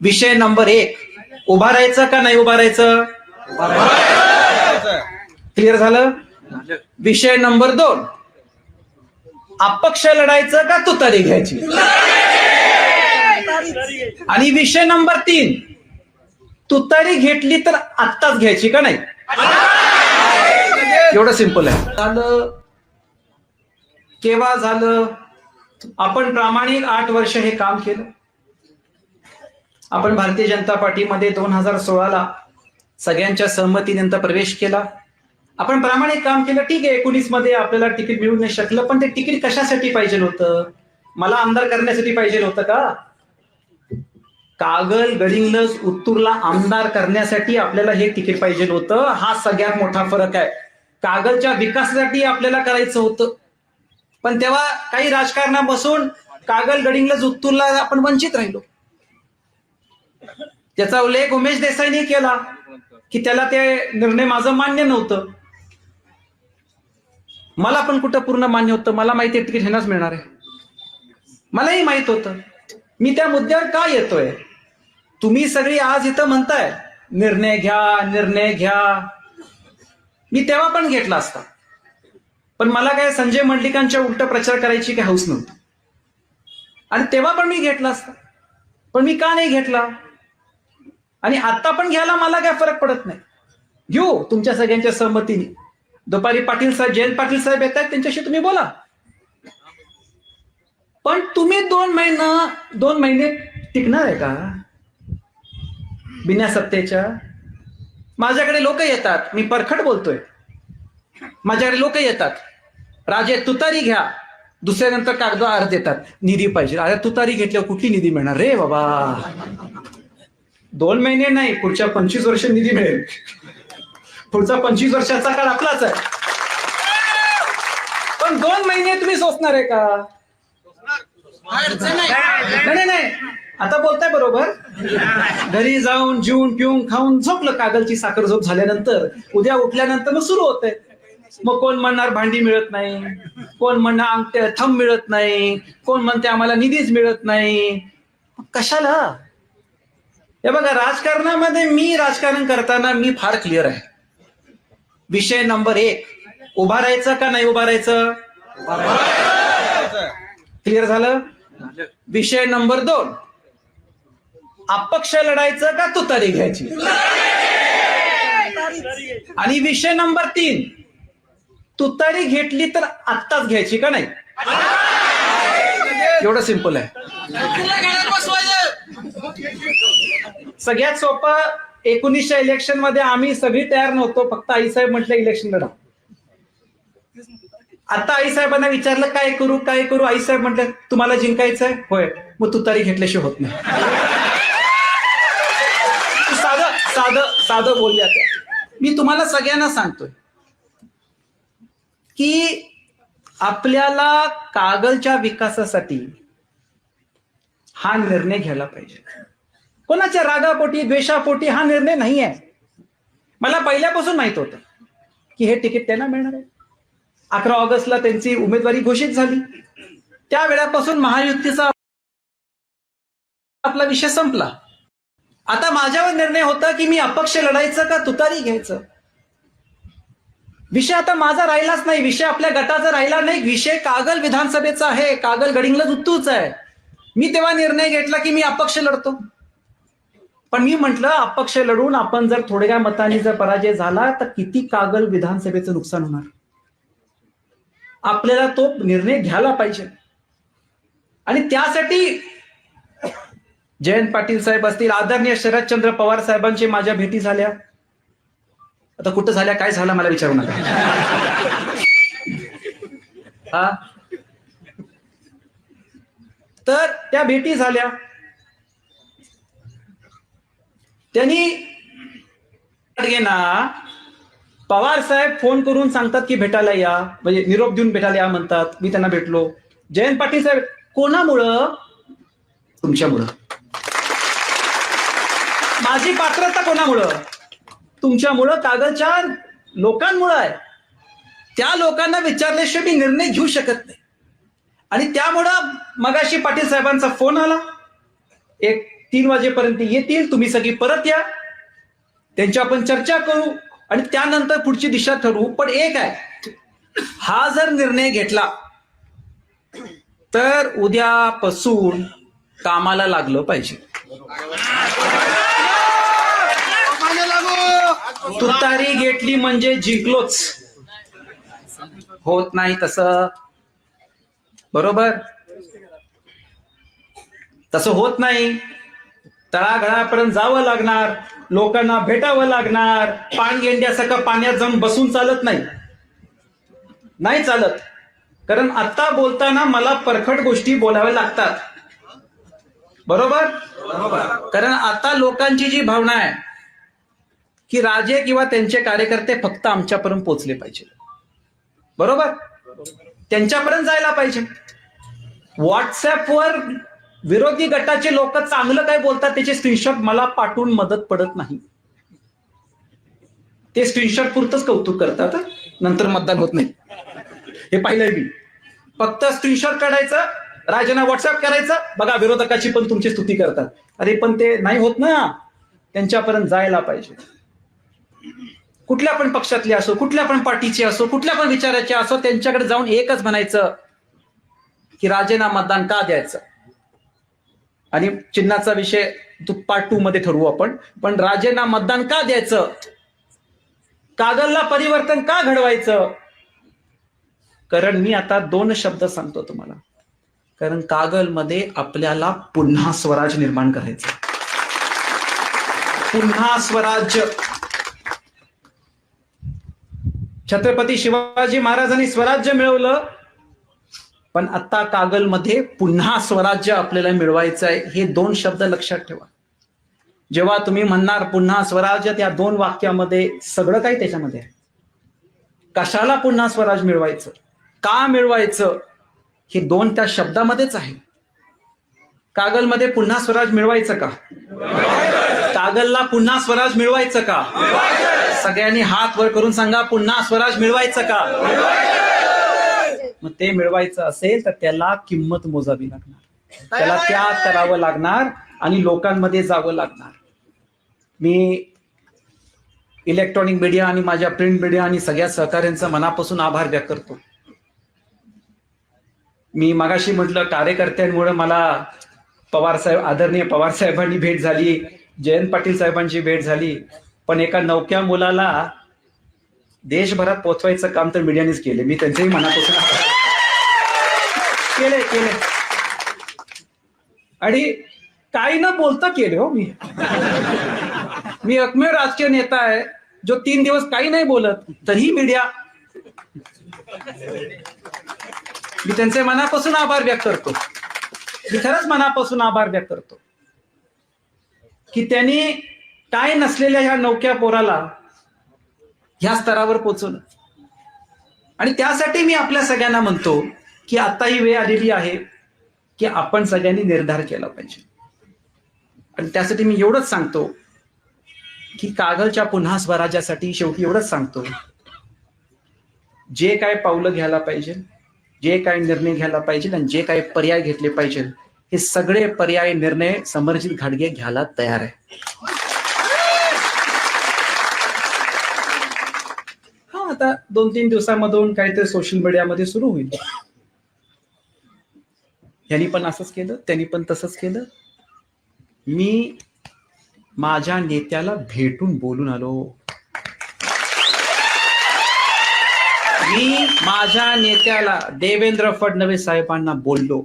विषय नंबर एक. उभा राहायचं का नाही उभा राहायचं? क्लिअर झालं? विषय नंबर दोन. अपक्ष लढायचं का तुतारी घ्यायची? आणि विषय नंबर तीन. तुतारी घेतली तर आत्ताच घ्यायची का नाही? एवढं सिंपल आहे. झालं. केव्हा झालं? आपण प्रामाणिक आठ वर्ष हे काम केलं. आपण भारतीय जनता पार्टीमध्ये दोन हजार सोळाला सगळ्यांच्या सहमतीनंतर प्रवेश केला. आपण प्रामाणिक काम केलं ठीक आहे एकोणीसमध्ये आपल्याला तिकीट मिळू नाही शकलं पण ते तिकीट कशासाठी पाहिजे होतं? मला आमदार करण्यासाठी पाहिजे होतं का? कागल गडिंगलज उत्तूरला आमदार करण्यासाठी आपल्याला हे तिकीट पाहिजे होतं. हा सगळ्यात मोठा फरक आहे. कागलच्या विकासासाठी आपल्याला करायचं होतं. पण तेव्हा काही राजकारणा बसून कागल गडिंगलज उत्तूरला आपण वंचित राहिलो. त्याचा उल्लेख उमेश देसाईने केला की त्याला ते निर्णय माझं मान्य नव्हतं. मला पण कुठं पूर्ण मान्य होतं? मला माहिती तिकीट ह्यांनाच मिळणार आहे. मलाही माहीत होतं. मी त्या मुद्द्यावर का येतोय? तुम्ही सगळी आज इथं म्हणताय निर्णय घ्या निर्णय घ्या. मी तेव्हा पण घेतला असता. पण मला काय संजय मंडलिकांच्या उलट प्रचार करायची काही हौस नव्हती. आणि तेव्हा पण मी घेतला असता. पण मी का नाही घेतला? आणि आता पण घ्यायला मला काय फरक पडत नाही. घेऊ तुमच्या सगळ्यांच्या सहमतीने. दुपारी पाटील साहेब जयंत पाटील साहेब येत आहेत त्यांच्याशी तुम्ही बोला. पण तुम्ही दोन महिना दोन महिने टिकणार आहे का? बिना सत्तेच्या. माझ्याकडे लोक येतात. मी परखड बोलतोय. माझ्याकडे लोक येतात. राजे तुतारी घ्या. दुसऱ्यानंतर कागद अर्ज देतात निधी पाहिजे. अरे तुतारी घेतल्यावर कुठली निधी मिळणार? रे बाबा. दोन महिने नाही पुढच्या पंचवीस वर्ष निधी मिळेल. पुढचा पंचवीस वर्षाचा काळ आपलाच आहे. पण दोन महिने तुम्ही सोचणार आहे का? नाही. नाही आता बोलताय बरोबर. घरी जाऊन जेवून पिऊन खाऊन झोपलं कागलची साखर झोप झाल्यानंतर. उद्या उठल्यानंतर मग सुरू होतंय. मग कोण म्हणणार भांडी मिळत नाही? कोण म्हणणार अंगठे थंब मिळत नाही? कोण म्हणते आम्हाला निधीच मिळत नाही? कशाला? हे बघा राजकारणामध्ये मी राजकारण करताना मी फार क्लिअर आहे. विषय नंबर एक उभा राहायचं का नाही उभा राहायचं? क्लिअर झालं? विषय नंबर दोन अपक्ष लढायचं का तुतारी घ्यायची? आणि विषय नंबर तीन तुतारी घेतली तर आत्ताच घ्यायची का नाही? एवढं सिंपल आहे. सगळ्यात सोपं एकोणीसच्या इलेक्शनमध्ये आम्ही सगळी तयार नव्हतो फक्त आईसाहेब म्हटलं इलेक्शन लढा. आता आईसाहेबांना विचारलं काय करू काय करू? आईसाहेब म्हटलं तुम्हाला जिंकायचंय? होय. मग तुतारी घेतल्याशिवाय होत नाही. साधं साधं साधं बोलल्या त्या. मी तुम्हाला सगळ्यांना सांगतोय की आपल्याला कागलच्या विकासासाठी हा निर्णय घ्यायला पाहिजे. कोणाच्या रागापोटी द्वेषापोटी हा निर्णय नाही आहे मला पहिल्यापासून माहीत होतं की हे तिकीट त्यांना मिळणार आहे. अकरा ऑगस्टला त्यांची उमेदवारी घोषित झाली. त्या वेळापासून महायुतीचा आपला विषय संपला. आता माझ्यावर निर्णय होता की मी अपक्ष लढायचं का तुतारी घ्यायचं? विषय आता माझा राहिलाच नाही. विषय आपल्या गटाचा राहिला नाही. विषय कागल विधानसभेचा आहे. कागल गडिंगला उत्तूच आहे. मी तेव्हा निर्णय घेतला की मी अपक्ष लढतो. पण मी म्हटलं अपक्ष लढून आपण जर थोड्या मतांनी जर पराजय झाला तर किती कागल विधानसभेचं नुकसान होणार? आपल्याला तो निर्णय घ्यायला पाहिजे. आणि त्यासाठी जयंत पाटील साहेब असतील आदरणीय शरदचंद्र पवार साहेबांची माझ्या भेटी झाल्या. आता कुठं झाल्या काय झालं मला विचारू नका. हा? तर त्या भेटी झाल्या. त्यांनी पवार साहेब फोन करून सांगतात की भेटायला या. म्हणजे निरोप देऊन भेटायला या म्हणतात. मी त्यांना भेटलो. जयंत पाटील साहेब कोणामुळं? तुमच्यामुळं. माझी पात्रता कोणामुळं? तुमच्यामुळं कागदच्या लोकांमुळं आहे. त्या लोकांना विचारल्याशिवाय मी निर्णय घेऊ शकत नाही. आणि त्यामुळं मगाशी पाटील साहेबांचा फोन आला. एक तीन वाजेपर्यंत येतील तुम्ही सगळी परत या. त्यांची आपण चर्चा करू आणि त्यानंतर पुढची दिशा ठरवू. पण एक आहे हा जर निर्णय घेतला तर उद्यापासून कामाला लागलं पाहिजे. तुतारी घेतली म्हणजे जिंकलोच. होत नाही तसं. बरोबर? तसं होत नाही. तळागळापर्यंत जावं लागणार. लोकांना भेटावं लागणार. पाणगेंड्यासारखं पाण्यात जाऊन बसून चालत नाही. नाही चालत. कारण आता बोलताना मला परखड गोष्टी बोलाव्या लागतात. बरोबर? कारण आता लोकांची जी भावना आहे की राजे किंवा त्यांचे कार्यकर्ते फक्त आमच्यापर्यंत पोहोचले पाहिजे. बरोबर? त्यांच्यापर्यंत जायला पाहिजे. व्हॉट्सअपवर विरोधी गटाचे लोक चांगलं काय बोलतात त्याचे स्क्रीनशॉट मला पाठवून मदत पडत नाही. ते स्क्रीनशॉट पुरतच कौतुक करतात नंतर मतदान होत नाही. हे पाहिलंय मी. फक्त स्क्रीनशॉट काढायचं राजांना व्हॉट्सअप करायचं बघा विरोधकाची पण तुमची स्तुती करतात. अरे पण ते नाही होत ना. त्यांच्यापर्यंत जायला पाहिजे. कुठल्या पण पक्षातले असो कुठल्या पण पार्टीचे असो कुठल्या पण विचाराचे असो त्यांच्याकडे जाऊन एकच म्हणायचं की राजेना मतदान का द्यायचं? आणि चिन्हाचा विषय पार्ट टू मध्ये ठरवू आपण पण राजेंना मतदान का द्यायचं? कागलला परिवर्तन का घडवायचं? कारण मी आता दोन शब्द सांगतो तुम्हाला. कारण कागलमध्ये आपल्याला पुन्हा स्वराज निर्माण करायचं पुन्हा स्वराज्य छत्रपती शिवाजी महाराजांनी स्वराज्य मिळवलं. पण आता कागलमध्ये पुन्हा स्वराज्य आपल्याला मिळवायचं आहे हे दोन शब्द लक्षात ठेवा. जेव्हा तुम्ही म्हणणार पुन्हा स्वराज्य त्या दोन वाक्यामध्ये सगळं काही त्याच्यामध्ये आहे. कशाला पुन्हा स्वराज मिळवायचं? का मिळवायचं? हे दोन त्या शब्दामध्येच आहे. कागलमध्ये पुन्हा स्वराज मिळवायचं का? कागलला पुन्हा स्वराज मिळवायचं का? सगळ्यांनी हात वर करून सांगा पुन्हा स्वराज मिळवायचं का? मग ते मिळवायचं असेल तर त्याला किंमत मोजावी लागणार. त्याला त्याग करावं लागणार आणि लोकांमध्ये जावं लागणार. मी इलेक्ट्रॉनिक मीडिया आणि माझ्या प्रिंट मीडिया आणि सगळ्या सहकार्यांचा मनापासून आभार व्यक्त करतो. मी मगाशी म्हटलं कार्यकर्त्यांमुळे मला पवार साहेब आदरणीय पवार साहेबांनी भेट झाली जयंत पाटील साहेबांची भेट झाली. पण एका नौक्या मुलाला देशभरात पोहोचवायचं काम तर मीडियानेच केले. मी त्यांचेही मनापासून केले केले आणि काही न बोलता केले हो मी. मी एकमेव राजकीय नेता आहे जो तीन दिवस काही नाही बोलत तरी मीडिया. मी त्यांचे मनापासून आभार व्यक्त करतो. मी खरंच मनापासून आभार व्यक्त करतो. की त्यांनी काय नसलेल्या ह्या नौक्या पोराला ह्या स्तरावर पोचवलं आणि त्यासाठी मी आपल्या सगळ्यांना म्हणतो की आता ही वेळ आलेली आहे की आपण सगळ्यांनी निर्धार केला पाहिजे. आणि त्यासाठी मी एवढंच सांगतो की कागलच्या पुन्हा स्वराज्यासाठी शेवटी एवढंच सांगतो. जे काय पावलं घ्यायला पाहिजे जे काय निर्णय घ्यायला पाहिजे आणि जे काय पर्याय घेतले पाहिजे हे सगळे पर्याय निर्णय समरजित घाडगे घ्यायला तयार आहे. आता दोन तीन दिवसामधून काहीतरी सोशल मीडियामध्ये सुरू होईल. यांनी पण असंच केलं त्यांनी पण तसंच केलं. मी माझ्या नेत्याला भेटून बोलून आलो. मी माझ्या नेत्याला देवेंद्र फडणवीस साहेबांना बोललो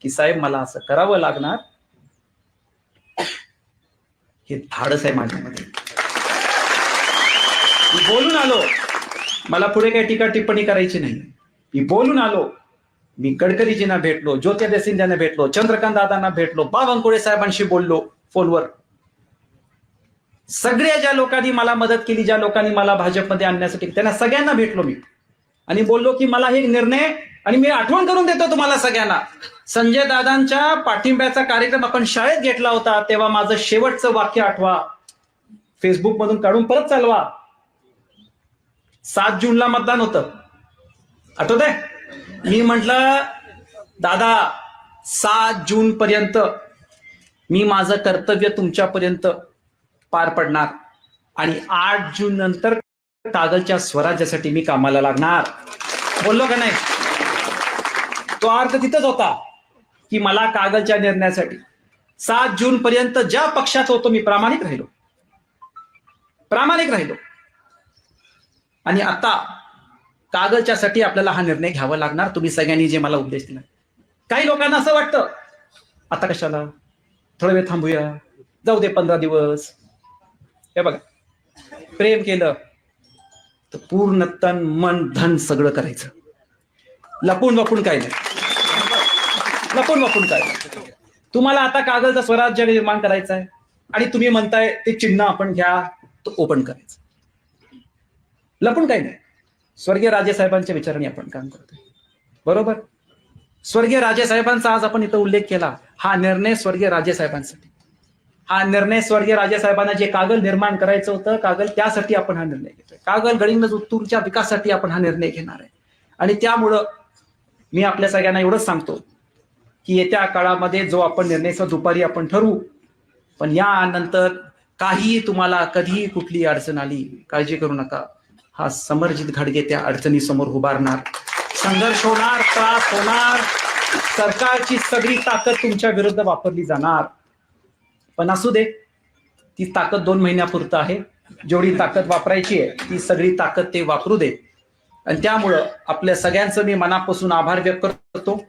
की साहेब मला असं करावं लागणार. हे धाडस आहे माझ्यामध्ये. बोलून आलो. मला पुढे काही टीका टिप्पणी करायची नाही. मी बोलून आलो. मी गडकरीजींना भेटलो ज्योतिरादित्य सिंध्यांना भेटलो चंद्रकांत दादांना भेटलो बावनकुळे साहेबांशी बोललो फोनवर. सगळ्या ज्या लोकांनी मला मदत केली ज्या लोकांनी मला भाजपमध्ये आणण्यासाठी त्यांना सगळ्यांना भेटलो मी. आणि बोललो की मला हे निर्णय आणि मी आठवण करून देतो तुम्हाला सगळ्यांना. संजय दादांच्या पाठिंब्याचा कार्यक्रम आपण शाळेत घेतला होता तेव्हा माझं शेवटचं वाक्य आठवा. फेसबुक मधून काढून परत चालवा. सात जूनला मतदान होतं. आठवत आहे मी म्हटलं दादा सात जून पर्यंत मी माझं कर्तव्य तुमच्यापर्यंत पार पडणार आणि आठ जून नंतर कागलच्या स्वराज्यासाठी मी कामाला लागणार. बोललो का नाही? तो अर्थ तिथंच होता की मला कागलच्या निर्णयासाठी सात जून पर्यंत ज्या पक्षात होतो मी प्रामाणिक राहिलो. प्रामाणिक राहिलो. आणि आता कागलच्यासाठी आपल्याला हा निर्णय घ्यावा लागणार. तुम्ही सगळ्यांनी जे मला उपदेश दिला. काही लोकांना असं वाटतं आता कशाला? थोडा वेळ थांबूया. जाऊ दे पंधरा दिवस. हे बघा. प्रेम केलं तर पूर्ण तन मन धन सगळं करायचं. लपून वपून काय नाही. लपून वपून काय तुम्हाला आता कागलचं स्वराज्य निर्माण करायचं आहे आणि तुम्ही म्हणताय ते चिन्ह आपण घ्या तो ओपन करायचं. लपून काही नाही. स्वर्गीय राजेसाहेबांच्या विचाराने आपण काम करतोय. बरोबर? स्वर्गीय राजेसाहेबांचा आज आपण इथं उल्लेख केला. हा निर्णय स्वर्गीय राजेसाहेबांसाठी हा निर्णय स्वर्गीय राजेसाहेबांना जे कागल निर्माण करायचं होतं कागल त्यासाठी आपण हा निर्णय घेतोय. कागल गडिंग्लज उत्तूरच्या विकासासाठी आपण हा निर्णय घेणार आहे. आणि त्यामुळं मी आपल्या सगळ्यांना एवढंच सांगतो की येत्या काळामध्ये जो आपण निर्णय दुपारी आपण ठरवू पण यानंतर काही तुम्हाला कधीही कुठली अडचण आली काळजी करू नका. हा समरजित घाडगे त्या अडचणीसमोर उभारणार. संघर्ष होणार त्रास होणार. सरकारची सगळी ताकद तुमच्या विरुद्ध वापरली जाणार. पण असू दे ती ताकद दोन महिन्यापुरतं आहे. जेवढी ताकद वापरायची आहे ती सगळी ताकद ते वापरू दे. आणि त्यामुळं आपल्या सगळ्यांचं मी मनापासून आभार व्यक्त करतो.